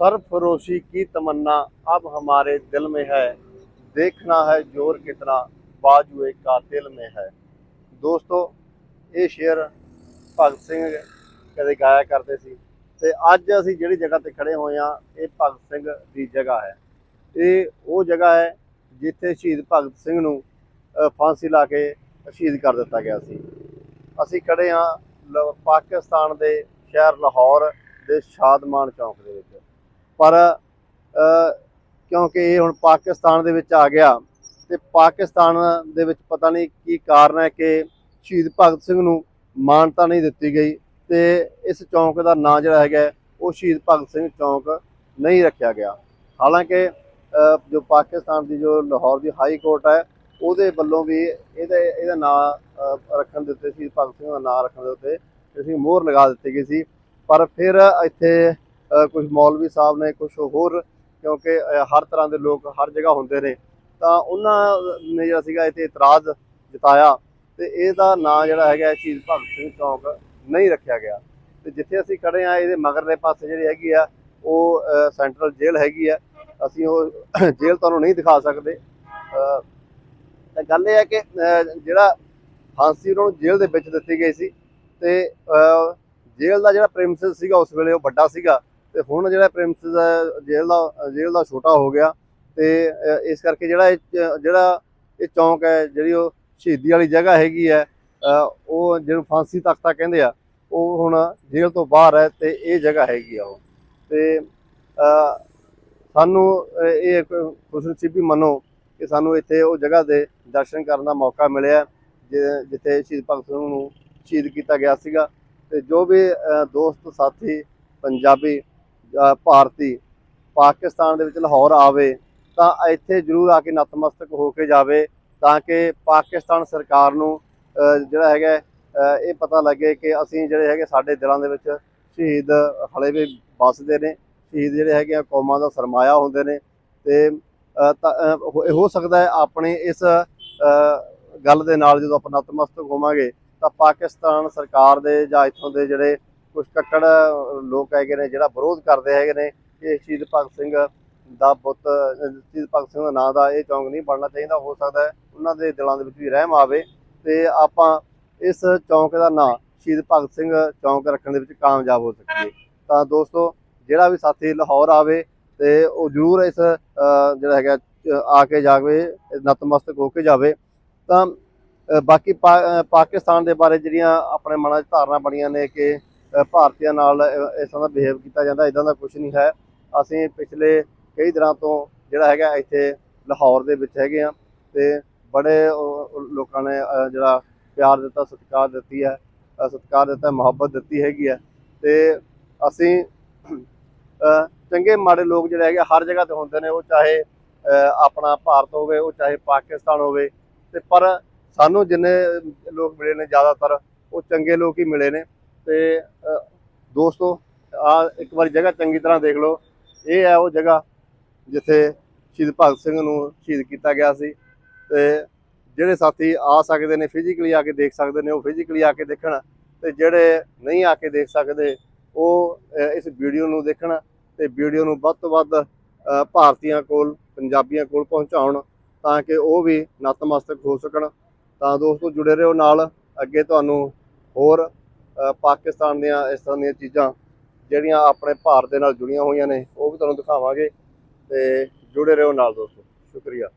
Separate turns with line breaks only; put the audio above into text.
सरफरोशी की तमन्ना अब हमारे दिल में है देखना है जोर कितना बाजुए कातिल में है ਦੋਸਤੋ ਇਹ ਸ਼ੇਰ ਭਗਤ ਸਿੰਘ ਕਦੇ ਗਾਇਆ ਕਰਦੇ ਸੀ ਤੇ ਅੱਜ ਅਸੀਂ ਜਿਹੜੀ ਜਗ੍ਹਾ ਤੇ ਖੜੇ ਹੋਏ ਆ ਇਹ ਭਗਤ ਸਿੰਘ ਦੀ ਜਗ੍ਹਾ ਹੈ ਇਹ ਉਹ ਜਗ੍ਹਾ ਹੈ ਜਿੱਥੇ ਸ਼ਹੀਦ ਭਗਤ ਸਿੰਘ ਨੂੰ ਅ, ਫਾਂਸੀ ਲਾ ਕੇ ਸ਼ਹੀਦ ਕਰ ਦਿੱਤਾ ਗਿਆ ਸੀ ਅਸੀਂ ਖੜੇ ਆ ਪਾਕਿਸਤਾਨ ਦੇ ਸ਼ਹਿਰ ਲਾਹੌਰ ਦੇ ਸ਼ਾਦਮਾਨ ਚੌਂਕ ਦੇ ਵਿੱਚ ਪਰ ਕਿਉਂਕਿ ਇਹ ਹੁਣ ਪਾਕਿਸਤਾਨ ਦੇ ਵਿੱਚ ਆ ਗਿਆ ਤੇ ਪਾਕਿਸਤਾਨ ਦੇ ਵਿੱਚ ਪਤਾ ਨਹੀਂ ਕੀ ਕਾਰਨ ਹੈ ਕਿ ਸ਼ਹੀਦ ਭਗਤ ਸਿੰਘ ਨੂੰ ਮਾਨਤਾ ਨਹੀਂ ਦਿੱਤੀ ਗਈ ਤੇ ਇਸ ਚੌਂਕ ਦਾ ਨਾਂ ਜਿਹੜਾ ਹੈਗਾ ਉਹ ਸ਼ਹੀਦ ਭਗਤ ਸਿੰਘ ਚੌਂਕ ਨਹੀਂ ਰੱਖਿਆ ਗਿਆ। ਹਾਲਾਂਕਿ ਜੋ ਪਾਕਿਸਤਾਨ ਦੀ ਜੋ ਲਾਹੌਰ ਦੀ ਹਾਈ ਕੋਰਟ ਹੈ, ਉਹਦੇ ਵੱਲੋਂ ਵੀ ਇਹਦੇ, ਇਹਦਾ ਨਾਂ ਰੱਖਣ ਦੇ ਉੱਤੇ, ਸ਼ਹੀਦ ਭਗਤ ਸਿੰਘ ਦਾ ਨਾਂ ਰੱਖਣ ਦੇ ਉੱਤੇ ਅਸੀਂ ਮੋਹਰ ਲਗਾ ਦਿੱਤੀ ਗਈ ਸੀ। ਪਰ ਫਿਰ ਇੱਥੇ ਕੁਝ ਮੌਲਵੀ ਸਾਹਿਬ ਨੇ ਕੁਝ ਹੋਰ, ਕਿਉਂਕਿ ਹਰ ਤਰ੍ਹਾਂ ਦੇ ਲੋਕ ਹਰ ਜਗ੍ਹਾ ਹੁੰਦੇ ਨੇ, ਤਾਂ ਉਹਨਾਂ ਨੇ ਜਿਹੜਾ ਸੀਗਾ ਇੱਥੇ ਇਤਰਾਜ਼ ਜਤਾਇਆ ਤੇ ਇਹਦਾ ਨਾਂ ਜਿਹੜਾ ਹੈਗਾ ਸ਼ਹੀਦ ਭਗਤ ਸਿੰਘ ਚੌਂਕ ਨਹੀਂ ਰੱਖਿਆ ਗਿਆ। ਤੇ ਜਿੱਥੇ ਅਸੀਂ ਖੜੇ ਆ ਇਹਦੇ ਮਗਰਲੇ ਪਾਸੇ ਜਿਹੜੀ ਹੈਗੀ ਆ, ਉਹ ਸੈਂਟਰਲ ਜੇਲ੍ਹ ਹੈਗੀ ਆ। ਅਸੀਂ ਉਹ ਜੇਲ੍ਹ ਤੁਹਾਨੂੰ ਨਹੀਂ ਦਿਖਾ ਸਕਦੇ। ਤਾਂ ਗੱਲ ਇਹ ਹੈ ਕਿ ਜਿਹੜਾ ਫਾਂਸੀ ਉਹਨਾਂ ਨੂੰ ਜੇਲ੍ਹ ਦੇ ਵਿੱਚ ਦਿੱਤੀ ਗਈ ਸੀ ਤੇ ਜੇਲ੍ਹ ਦਾ ਜਿਹੜਾ ਪ੍ਰੀਮਿਸਿਸ ਸੀਗਾ ਉਸ ਵੇਲੇ ਉਹ ਵੱਡਾ ਸੀਗਾ। ਤੇ ਹੁਣ ਜਿਹੜਾ ਪ੍ਰੀਮਿਸਿਸ ਹੈ ਜੇਲ੍ਹ ਦਾ ਜੇਲ੍ਹ ਦਾ ਛੋਟਾ ਹੋ ਗਿਆ ਤੇ ਇਸ ਕਰਕੇ ਜਿਹੜਾ ਇਹ ਜਿਹੜਾ ਇਹ ਚੌਂਕ ਹੈ, ਜਿਹੜੀ ਉਹ ਸ਼ਹੀਦੀ ਵਾਲੀ ਜਗ੍ਹਾ ਹੈਗੀ ਹੈ ਉਹ ਜਿਹਨੂੰ ਫਾਂਸੀ ਤਖਤਾ ਕਹਿੰਦੇ ਆ, ਉਹ ਹੁਣ ਜੇਲ੍ਹ ਤੋਂ ਬਾਹਰ ਹੈ ਤੇ ਇਹ ਜਗ੍ਹਾ ਹੈਗੀ ਆ ਉਹ। ਤੇ ਸਾਨੂੰ ਇਹ ਇੱਕ ਖੁਸ਼ਨਸੀਬੀ ਮੰਨੋ ਕਿ ਸਾਨੂੰ ਇੱਥੇ ਉਹ ਜਗ੍ਹਾ ਦੇ ਦਰਸ਼ਨ ਕਰਨ ਦਾ ਮੌਕਾ ਮਿਲਿਆ, ਜਿ- ਜਿੱਥੇ ਸ਼ਹੀਦ ਭਗਤ ਸਿੰਘ ਨੂੰ ਸ਼ਹੀਦ ਕੀਤਾ ਗਿਆ ਸੀਗਾ। ਤੇ ਜੋ ਵੀ ਦੋਸਤ, ਸਾਥੀ, ਪੰਜਾਬੀ ਭਾਰਤੀ ਪਾਕਿਸਤਾਨ ਦੇ ਵਿੱਚ ਲਾਹੌਰ ਆਵੇ ਤਾਂ ਇੱਥੇ ਜ਼ਰੂਰ ਆ ਕੇ ਨਤਮਸਤਕ ਹੋ ਕੇ ਜਾਵੇ ਤਾਂ ਕਿ ਪਾਕਿਸਤਾਨ ਸਰਕਾਰ ਨੂੰ ਜਿਹੜਾ ਹੈਗਾ ਇਹ ਪਤਾ ਲੱਗੇ ਕਿ ਅਸੀਂ ਜਿਹੜੇ ਹੈਗੇ ਸਾਡੇ ਦਿਲਾਂ ਦੇ ਵਿੱਚ ਸ਼ਹੀਦ ਹਲੇ ਵੀ ਵੱਸਦੇ ਨੇ, ਸ਼ਹੀਦ ਜਿਹੜੇ ਹੈਗੇ ਆ ਕੌਮਾਂ ਦਾ ਸਰਮਾਇਆ ਹੁੰਦੇ ਨੇ ਤੇ ਹੋ- ਸਕਦਾ ਹੈ ਆਪਣੇ ਇਸ ਗੱਲ ਦੇ ਨਾਲ ਜਦੋਂ ਆਪਾਂ ਨਤਮਸਤਕ ਹੋਵਾਂਗੇ ਤਾਂ ਪਾਕਿਸਤਾਨ ਸਰਕਾਰ ਦੇ ਜਾਂ ਇੱਥੋਂ ਦੇ ਜਿਹੜੇ ਕੁਝ ਕੱਟੜ ਲੋਕ ਹੈਗੇ ਨੇ ਜਿਹੜਾ ਵਿਰੋਧ ਕਰਦੇ ਹੈਗੇ ਨੇ ਕਿ ਸ਼ਹੀਦ ਭਗਤ ਸਿੰਘ ਦਾ ਬੁੱਤ ਸ਼ਹੀਦ ਭਗਤ ਸਿੰਘ ਦਾ ਨਾਂ ਦਾ ਇਹ ਚੌਂਕ ਨਹੀਂ ਬਣਨਾ ਚਾਹੀਦਾ ਹੋ ਸਕਦਾ ਹੈ ਉਹਨਾਂ ਦੇ ਦਿਲਾਂ ਦੇ ਵਿੱਚ ਵੀ ਰਹਿਮ ਆਵੇ ਤੇ ਆਪਾਂ ਇਸ ਚੌਂਕ ਦਾ ਨਾਂ ਸ਼ਹੀਦ ਭਗਤ ਸਿੰਘ ਚੌਂਕ ਰੱਖਣ ਦੇ ਵਿੱਚ ਕਾਮਯਾਬ ਹੋ ਸਕੀਏ। ਤਾਂ ਦੋਸਤੋ ਜਿਹੜਾ ਵੀ ਸਾਥੀ ਲਾਹੌਰ ਆਵੇ ਤੇ ਉਹ ਜ਼ਰੂਰ ਇਸ ਜਿਹੜਾ ਹੈਗਾ ਅ, ਆ ਕੇ ਜਾਵੇ ਨਤਮਸਤਕ ਹੋ ਕੇ ਜਾਵੇ। ਤਾਂ ਬਾਕੀ ਪਾ- ਪਾਕਿਸਤਾਨ ਦੇ ਬਾਰੇ ਜਿਹੜੀਆਂ ਆਪਣੇ ਮਨਾਂ 'ਚ ਧਾਰਨਾ ਬਣੀਆਂ ਨੇ ਕਿ ਭਾਰਤੀਆਂ ਨਾਲ ਇਸ ਤਰ੍ਹਾਂ ਦਾ ਬਿਹੇਵ ਕੀਤਾ ਜਾਂਦਾ ਇਦਾਂ ਦਾ ਕੁਝ ਨਹੀਂ ਹੈ। ਅਸੀਂ ਪਿਛਲੇ ਕਈ ਦਿਨਾਂ ਤੋਂ ਜਿਹੜਾ ਹੈਗਾ ਇੱਥੇ ਲਾਹੌਰ ਦੇ ਵਿੱਚ ਹੈਗੇ ਆ ਤੇ ਬੜੇ ਲੋਕਾਂ ਨੇ ਜਿਹੜਾ ਪਿਆਰ ਦਿੱਤਾ, ਸਤਿਕਾਰ ਦਿੱਤੀ ਹੈ ਸਤਿਕਾਰ ਦਿੱਤਾ, ਮੁਹੱਬਤ ਦਿੱਤੀ ਹੈਗੀ ਹੈ ਤੇ ਅਸੀਂ ਚੰਗੇ ਮਾੜੇ ਲੋਕ ਜਿਹੜੇ ਹੈਗੇ ਹਰ ਜਗ੍ਹਾ ਤੇ ਹੁੰਦੇ ਨੇ, ਉਹ ਚਾਹੇ ਆਪਣਾ ਭਾਰਤ ਹੋਵੇ, ਉਹ ਚਾਹੇ ਪਾਕਿਸਤਾਨ ਹੋਵੇ ਤੇ ਪਰ ਸਾਨੂੰ ਜਿੰਨੇ ਲੋਕ ਮਿਲੇ ਨੇ ਜ਼ਿਆਦਾਤਰ, ਉਹ ਚੰਗੇ ਲੋਕ ਹੀ ਮਿਲੇ ਨੇ। ਤੇ ਦੋਸਤੋ, ਆ ਇੱਕ ਵਾਰੀ ਜਗ੍ਹਾ ਚੰਗੀ ਤਰ੍ਹਾਂ ਦੇਖ ਲਓ। ਇਹ ਹੈ ਉਹ ਜਗ੍ਹਾ ਜਿੱਥੇ ਸ਼ਹੀਦ ਭਗਤ ਸਿੰਘ ਨੂੰ ਸ਼ਹੀਦ ਕੀਤਾ ਗਿਆ ਸੀ ਤੇ ਜਿਹੜੇ ਸਾਥੀ ਆ ਸਕਦੇ ਨੇ ਫਿਜ਼ੀਕਲੀ ਆ ਕੇ ਦੇਖ ਸਕਦੇ ਨੇ, ਉਹ ਫਿਜ਼ੀਕਲੀ ਆ ਕੇ ਦੇਖਣ ਤੇ ਜਿਹੜੇ ਨਹੀਂ ਆ ਕੇ ਦੇਖ ਸਕਦੇ, ਉਹ ਇਸ ਵੀਡੀਓ ਨੂੰ ਦੇਖਣ ਤੇ ਵੀਡੀਓ ਨੂੰ ਵੱਧ ਤੋਂ ਵੱਧ ਭਾਰਤੀਆਂ ਕੋਲ, ਪੰਜਾਬੀਆਂ ਕੋਲ ਪਹੁੰਚਾਉਣ ਤਾਂ ਕਿ ਉਹ ਵੀ ਨਤਮਸਤਕ ਹੋ ਸਕਣ। ਤਾਂ ਦੋਸਤੋ ਜੁੜੇ ਰਹੋ ਨਾਲ। ਅੱਗੇ ਤੁਹਾਨੂੰ ਹੋਰ ਪਾਕਿਸਤਾਨ ਦੀਆਂ ਇਸ ਤਰ੍ਹਾਂ ਦੀਆਂ ਚੀਜ਼ਾਂ ਜਿਹੜੀਆਂ ਆਪਣੇ ਭਾਰਤ ਦੇ ਨਾਲ ਜੁੜੀਆਂ ਹੋਈਆਂ ਨੇ, ਉਹ ਵੀ ਤੁਹਾਨੂੰ ਦਿਖਾਵਾਂਗੇ ਤੇ ਜੁੜੇ ਰਹੋ ਨਾਲ ਦੋਸਤੋ। ਸ਼ੁਕਰੀਆ।